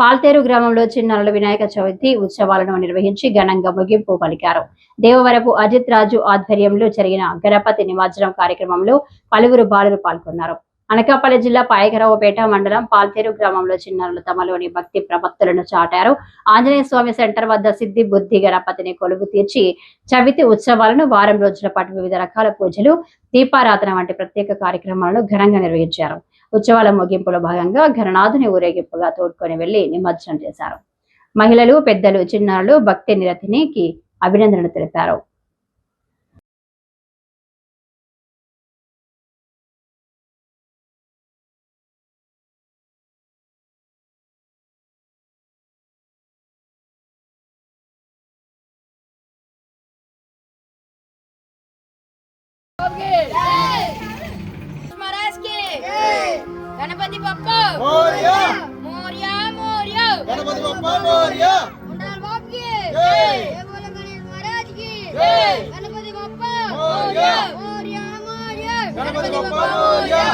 పాల్తేరు గ్రామంలో చిన్నారుల వినాయక చవితి ఉత్సవాలను నిర్వహించి ఘనంగా ముగింపు పలికారు. దేవవరపు అజిత్ రాజు ఆధ్వర్యంలో జరిగిన గణపతి నిమజ్జనం కార్యక్రమంలో పలువురు బాలురు పాల్గొన్నారు. అనకాపల్లి జిల్లా పాయకరావుపేట మండలం పాల్తేరు గ్రామంలో చిన్నారులు తమలోని భక్తి ప్రపత్తులను చాటారు. ఆంజనేయ స్వామి సెంటర్ వద్ద సిద్ధి బుద్ధి గణపతిని కొలువు తీర్చి చవితి ఉత్సవాలను వారం రోజుల పాటు వివిధ రకాల పూజలు దీపారాధన వంటి ప్రత్యేక కార్యక్రమాలను ఘనంగా నిర్వహించారు. ఉత్సవాల ముగింపులో భాగంగా ఘననాథుని ఊరేగింపుగా తోడ్కొని వెళ్ళి నిమజ్జనం చేశారు. మహిళలు పెద్దలు చిన్నారులు భక్తి నిరతినికి అభినందనలు తెలిపారు. गणपति बप्पा। मोरया। मोरिया मोरिया। गणपति बप्पा मोरया। मुंडाल बाप की जय। जय बोलो गणेश महाराज की। जय। गणपति बप्पा। मोरया। मोरिया मोरिया। गणपति बप्पा मोरया।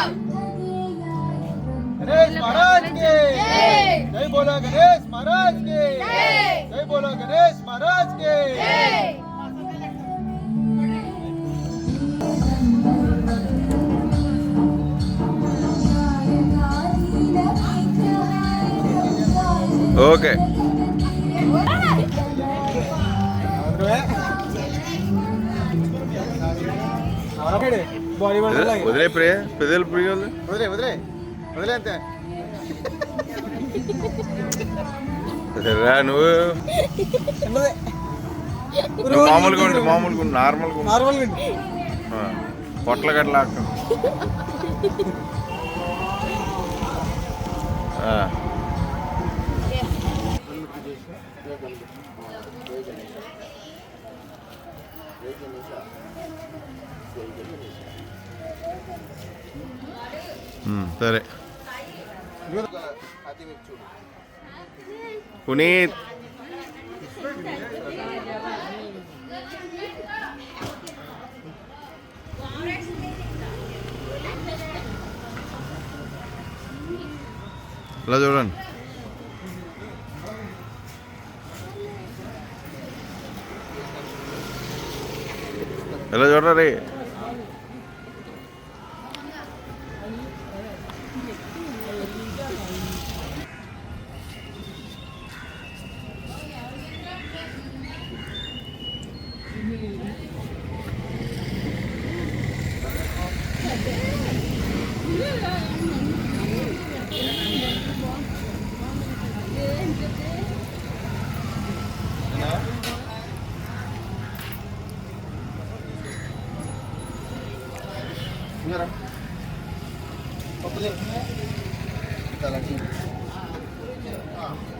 गणेश महाराज के। जय। जय बोलो गणेश महाराज के। जय। जय बोलो गणेश महाराज ఓకే. వదిలే ప్రియ పెద్దలు ప్రియ వదిలే. వదిలే వదిలే. అంతే. రా నువ్వు. మామూలుగా ఉండు మామూలుగా ఉండు నార్మల్గా ఉండు. నార్మల్ ఆ, పొట్ల గట్ల సరే పునీత్ ఇలా చూడండి ఎలా చూడరా Pabalik. Kita lagi. Ah.